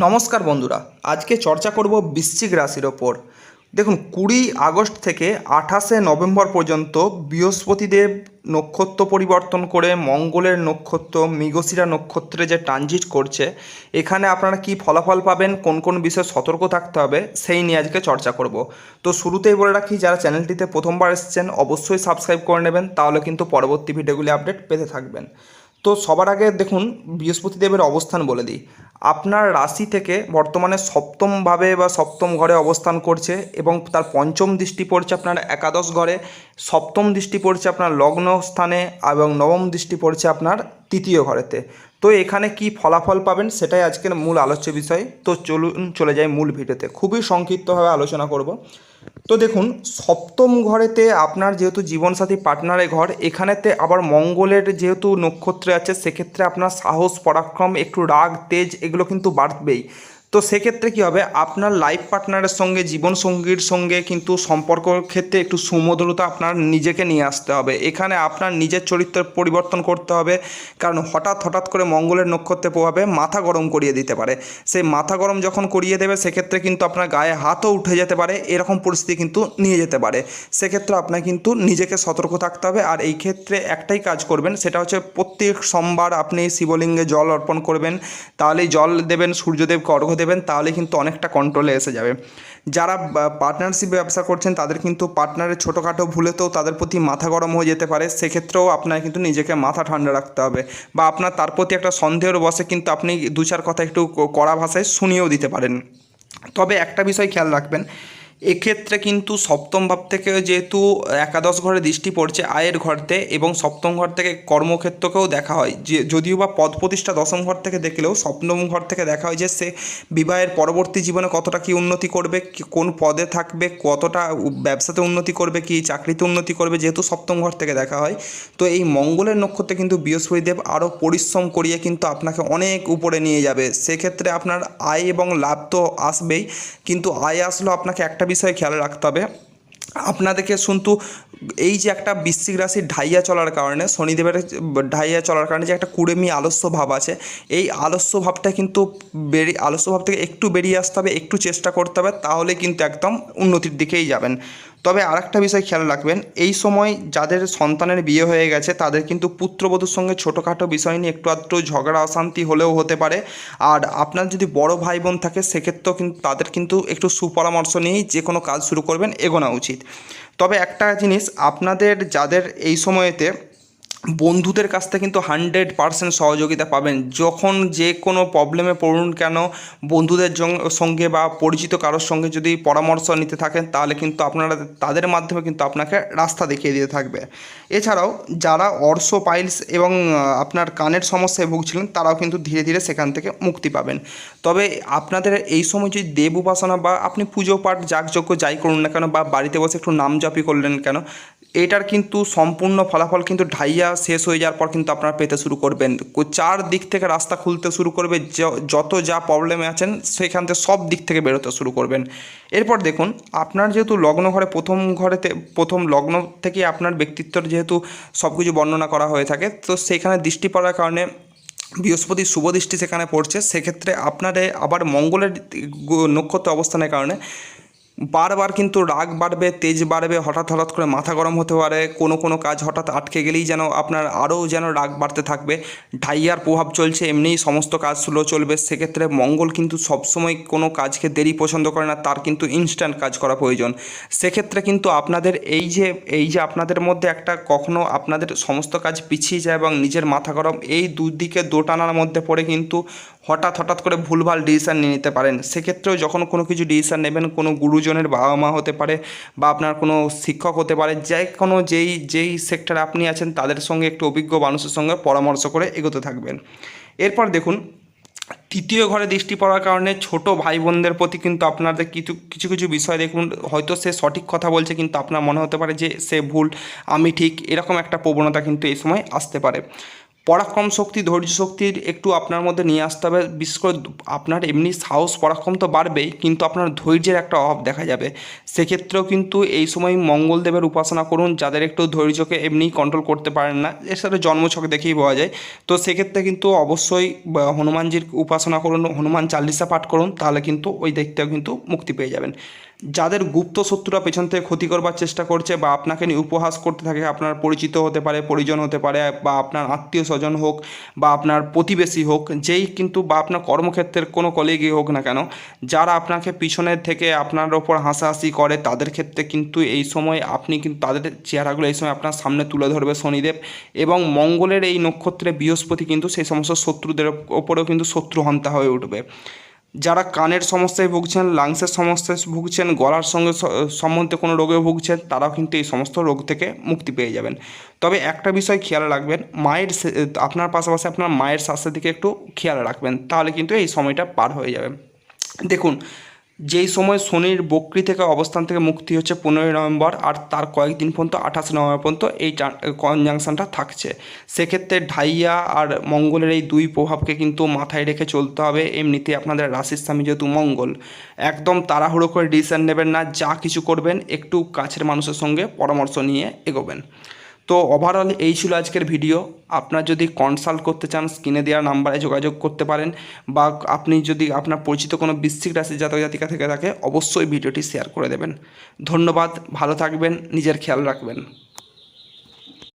নমস্কার বন্ধুরা, আজকে চর্চা করব বৃশ্চিক রাশির ওপর। দেখুন, কুড়ি আগস্ট থেকে আঠাশে নভেম্বর পর্যন্ত বৃহস্পতিদেব নক্ষত্র পরিবর্তন করে মঙ্গলের নক্ষত্র, মৃগশিরা নক্ষত্রে যে ট্রানজিট করছে, এখানে আপনারা কি ফলাফল পাবেন, কোন কোন বিষয়ে সতর্ক থাকতে হবে, সেই নিয়ে আজকে চর্চা করব। তো শুরুতেই বলে রাখি, যারা চ্যানেলটিতে প্রথমবার এসেছেন, অবশ্যই সাবস্ক্রাইব করে নেবেন, তাহলে কিন্তু পরবর্তী ভিডিওগুলি আপডেট পেতে থাকবেন। তো সবার আগে দেখুন বৃহস্পতিদেবের অবস্থান বলে দিই। আপনার রাশি থেকে বর্তমানে সপ্তমভাবে বা সপ্তম ঘরে অবস্থান করছে এবং তার পঞ্চম দৃষ্টি পড়ছে আপনার একাদশ ঘরে, সপ্তম দৃষ্টি পড়ছে আপনার লগ্ন স্থানে এবং নবম দৃষ্টি পড়ছে আপনার তৃতীয় ঘরেতে। তো এখানে কি ফলাফল পাবেন সেটাই আজকের মূল আলোচ্য বিষয়। তো চলুন চলে যাই মূল ভিডিওতে। খুবই সংক্ষিপ্তভাবে আলোচনা করব। তো দেখুন, সপ্তম ঘরেতে আপনার যেহেতু জীবনসাথী পার্টনারের ঘর, এখানেতে আবার মঙ্গলের যেহেতু নক্ষত্রে আছে, সেক্ষেত্রে আপনার সাহস, পরাক্রম, একটু রাগ, তেজ, এগুলো কিন্তু বাড়বেই। তো সেক্ষেত্রে কী হবে? আপনার লাইফ পার্টনারের সঙ্গে জীবন সঙ্গীর সঙ্গে কিন্তু সম্পর্ক ক্ষেত্রে একটু সুমধুরতা আপনার নিজেকে নিয়ে আসতে হবে। এখানে আপনার নিজের চরিত্রের পরিবর্তন করতে হবে। কারণ হঠাৎ হঠাৎ করে মঙ্গলের নক্ষত্রের প্রভাবে মাথা গরম করিয়ে দিতে পারে। সেই মাথা গরম যখন করিয়ে দেবে, সেক্ষেত্রে কিন্তু আপনার গায়ে হাতও উঠে যেতে পারে। এরকম পরিস্থিতি কিন্তু নিয়ে যেতে পারে। সেক্ষেত্রে আপনার কিন্তু নিজেকে সতর্ক থাকতে হবে। আর এই ক্ষেত্রে একটাই কাজ করবেন, সেটা হচ্ছে প্রত্যেক সোমবার আপনি শিবলিঙ্গে জল অর্পণ করবেন। তাহলেই জল দেবেন, সূর্যদেবকে অর্ঘ্য দেবেন, তাহলে কিন্তু অনেকটা কন্ট্রোলে এসে যাবে। যারা পার্টনারশিপ ব্যবসা করছেন, তাদের কিন্তু পার্টনারের ছোটোখাটো ভুলেতেও তাদের প্রতি মাথা গরম হয়ে যেতে পারে। সেক্ষেত্রেও আপনার কিন্তু নিজেকে মাথা ঠান্ডা রাখতে হবে বা আপনার তার প্রতি একটা সন্দেহের বসে কিন্তু আপনি দু চার কথা একটু কড়া ভাষায় শুনিয়েও দিতে পারেন। তবে একটা বিষয় খেয়াল রাখবেন এক্ষেত্রে কিন্তু সপ্তম ভাব থেকে যেহেতু একাদশ ঘরে দৃষ্টি পড়ছে আয়ের ঘরতে এবং সপ্তম ঘর থেকে কর্মক্ষেত্রকেও দেখা হয়। যে যদিও বা পদ প্রতিষ্ঠা দশম ঘর থেকে দেখলেও সপ্তম ঘর থেকে দেখা হয় যে সে বিবাহের পরবর্তী জীবনে কতটা কি উন্নতি করবে কোন পদে থাকবে, কতটা ব্যবসাতে উন্নতি করবে, কি চাকরিতে উন্নতি করবে যেহেতু সপ্তম ঘর থেকে দেখা হয়। তো এই মঙ্গলের নক্ষত্রে কিন্তু বৃহস্পতিদেব আরও পরিশ্রম করিয়ে কিন্তু আপনাকে অনেক উপরে নিয়ে যাবে। সেক্ষেত্রে আপনার আয় এবং লাভ তো আসবেই, কিন্তু আয় আসলেও আপনাকে একটা বিষয় খেয়াল রাখতে হবে। আপনাদেরকে শুনতু, এই যে একটা বৃশ্চিক রাশি ঢাইয়া চলার কারণে, শনিদেবের ঢাইয়া চলার কারণে যে একটা কুড়েমি আলস্য ভাব আছে, এই আলস্য ভাবটা কিন্তু বেরিয়ে, আলস্য ভাব থেকে একটু বেরিয়ে আসতে হবে, একটু চেষ্টা করতে হবে, তাহলে কিন্তু একদম উন্নতির দিকেই যাবেন। তবে আরেকটা বিষয় খেয়াল রাখবেন, এই সময় যাদের সন্তানের বিয়ে হয়ে গেছে, তাদের কিন্তু পুত্রবধূর সঙ্গে ছোটোখাটো বিষয় নিয়ে একটু আধটু ঝগড়া, অশান্তি হলেও হতে পারে। আর আপনার যদি বড় ভাই বোন থাকে, সেক্ষেত্রেও কিন্তু তাদের কিন্তু একটু সুপরামর্শ নিয়েই যে কোনো কাজ শুরু করবেন, এগোনো উচিত। তবে একটা জিনিস, আপনাদের যাদের এই সময়েতে বন্ধুদের কাছ থেকে কিন্তু হান্ড্রেড পারসেন্ট সহযোগিতা পাবেন। যখন যে কোনো প্রবলেমে পড়ুন কেন, বন্ধুদের সঙ্গে বা পরিচিত কারোর সঙ্গে যদি পরামর্শ নিতে থাকেন, তাহলে কিন্তু আপনারা তাদের মাধ্যমে কিন্তু আপনাকে রাস্তা দেখিয়ে দিতে থাকবে। এছাড়াও যারা অর্শ পাইলস এবং আপনার কানের সমস্যায় ভুগছিলেন, তারাও কিন্তু ধীরে ধীরে সেখান থেকে মুক্তি পাবেন। তবে আপনাদের এই সময় যদি দেব উপাসনা বা আপনি পুজো পাঠ, যাগযজ্ঞ যাই করুন না কেন বা বাড়িতে বসে একটু নাম জপি করলেন কেন এটার কিন্তু সম্পূর্ণ ফলাফল কিন্তু ঢাইয়া শেষ হয়ে যাওয়ার পর কিন্তু আপনারা পেতে শুরু করবেন। চার দিক থেকে রাস্তা খুলতে শুরু করবে যত যা প্রবলেমে আছেন, সেখান থেকে সব দিক থেকে বেরোতে শুরু করবেন। এরপর দেখুন, আপনার যেহেতু লগ্ন ঘরে, প্রথম ঘরেতে, প্রথম লগ্ন থেকে আপনার ব্যক্তিত্বর যেহেতু সব কিছু বর্ণনা করা হয়ে থাকে, তো সেখানে দৃষ্টি পড়ার কারণে বৃহস্পতির শুভ দৃষ্টি সেখানে পড়ছে। সেক্ষেত্রে আপনারে আবার মঙ্গলের নক্ষত্র অবস্থানের কারণে বারবার কিন্তু রাগ বাড়বে, তেজ বাড়বে, হঠাৎ হঠাৎ করে মাথা গরম হতে পারে, কোনো কোনো কাজ হঠাৎ আটকে গেলেই যেন আপনার আরও যেন রাগ বাড়তে থাকবে। ঢাইয়ার প্রভাব চলছে, এমনিই সমস্ত কাজ স্লো চলবে, সেক্ষেত্রে মঙ্গল কিন্তু সবসময় কোনো কাজকে দেরি পছন্দ করে না, তার কিন্তু ইনস্ট্যান্ট কাজ করা প্রয়োজন। সেক্ষেত্রে কিন্তু আপনাদের এই যে এই যে আপনাদের মধ্যে একটা কখনো আপনাদের সমস্ত কাজ পিছিয়ে যায় এবং নিজের মাথা গরম, এই দুদিকে দোটানার মধ্যে পড়ে কিন্তু হঠাৎ হঠাৎ করে ভুলভাল ডিসিশান নিয়ে নিতে পারেন। সেক্ষেত্রেও যখন কোনো কিছু ডিসিশান নেবেন, কোনো গুরুজনের বাবা মা হতে পারে বা আপনার কোনো শিক্ষক হতে পারে যে কোনো যেই যেই সেক্টরে আপনি আছেন, তাদের সঙ্গে একটু অভিজ্ঞ মানুষের সঙ্গে পরামর্শ করে এগোতে থাকবেন। এরপর দেখুন, তৃতীয় ঘরে দৃষ্টি পড়ার কারণে ছোট ভাই বোনদের প্রতি কিন্তু আপনাদের কিছু কিছু কিছু বিষয় দেখুন, হয়তো সে সঠিক কথা বলছে, কিন্তু আপনার মনে হতে পারে যে সে ভুল, আমি ঠিক, এরকম একটা প্রবণতা কিন্তু এই সময় আসতে পারে। পরাক্রম শক্তি, ধৈর্য শক্তির একটু আপনার মধ্যে নিয়ে আসতে হবে। বিশেষ করে আপনার এমনি সাহস, পরাক্রম তো বাড়বেই, কিন্তু আপনার ধৈর্যের একটা অভাব দেখা যাবে। সেক্ষেত্রেও কিন্তু এই সময় মঙ্গলদেবের উপাসনা করুন, যাদের একটু ধৈর্যকে এমনি কন্ট্রোল করতে পারেন না। এর সাথে জন্মছক দেখেই পাওয়া যায়। তো সেক্ষেত্রে কিন্তু অবশ্যই হনুমানজির উপাসনা করুন, হনুমান চাল্লিশা পাঠ করুন, তাহলে কিন্তু ওই দিক থেকেও কিন্তু মুক্তি পেয়ে যাবেন। যাদের গুপ্ত শত্রুরা পেছন থেকে ক্ষতি করবার চেষ্টা করছে বা আপনাকে নিয়ে উপহাস করতে থাকে, আপনার পরিচিত হতে পারে, পরিজন হতে পারে, বা আপনার আত্মীয় স্বজন হোক, বা আপনার প্রতিবেশী হোক, যেই কিন্তু বা আপনার কর্মক্ষেত্রের কোনো কলিগই হোক না কেন, যারা আপনাকে পিছনের থেকে আপনার ওপর হাসাহাসি করে, তাদের ক্ষেত্রে কিন্তু এই সময় আপনি কিন্তু তাদের চেহারাগুলো এই সময় আপনার সামনে তুলে ধরবে শনিদেব। এবং মঙ্গলের এই নক্ষত্রে বৃহস্পতি কিন্তু সেই সমস্ত শত্রুদের ওপরেও কিন্তু শত্রু হন্তা হয়ে উঠবে। যারা কানের সমস্যায় ভুগছেন, লাংসের সমস্যায় ভুগছেন, গলার সঙ্গে সম্বন্ধে কোনো রোগে ভুগছেন, তারাও কিন্তু এই সমস্ত রোগ থেকে মুক্তি পেয়ে যাবেন। তবে একটা বিষয় খেয়াল রাখবেন, মায়ের আপনার পাশাপাশি আপনার মায়ের স্বাস্থ্যের দিকে একটু খেয়াল রাখবেন, তাহলে কিন্তু এই সময়টা পার হয়ে যাবে। দেখুন যেই সময় শনির বক্রি থেকে অবস্থান থেকে মুক্তি হচ্ছে পনেরোই নভেম্বর আর তার কয়েকদিন পর্যন্ত আঠাশে নভেম্বর পর্যন্ত এই কনজাংশনটা থাকছে। সেক্ষেত্রে ঢাইয়া আর মঙ্গলের এই দুই প্রভাবকে কিন্তু মাথায় রেখে চলতে হবে। এমনিতে আপনাদের রাশির স্বামী যেহেতু মঙ্গল, একদম তাড়াহুড়ো করে ডিসিশন নেবেন না, যা কিছু করবেন, একটু কাছের মানুষের সঙ্গে পরামর্শ নিয়ে এগোবেন। তো ওভারঅল এই ছিল আজকের ভিডিও আপনার যদি কনসাল্ট করতে চান স্ক্রিনে দেওয়া নাম্বারে যোগাযোগ করতে পারেন বা আপনি যদি আপনার পরিচিত কোনো বিশ্বিক রাশি জাতক জাতিকা থেকে থাকে, অবশ্যই ভিডিওটি শেয়ার করে দেবেন। ধন্যবাদ, ভালো থাকবেন, নিজের খেয়াল রাখবেন।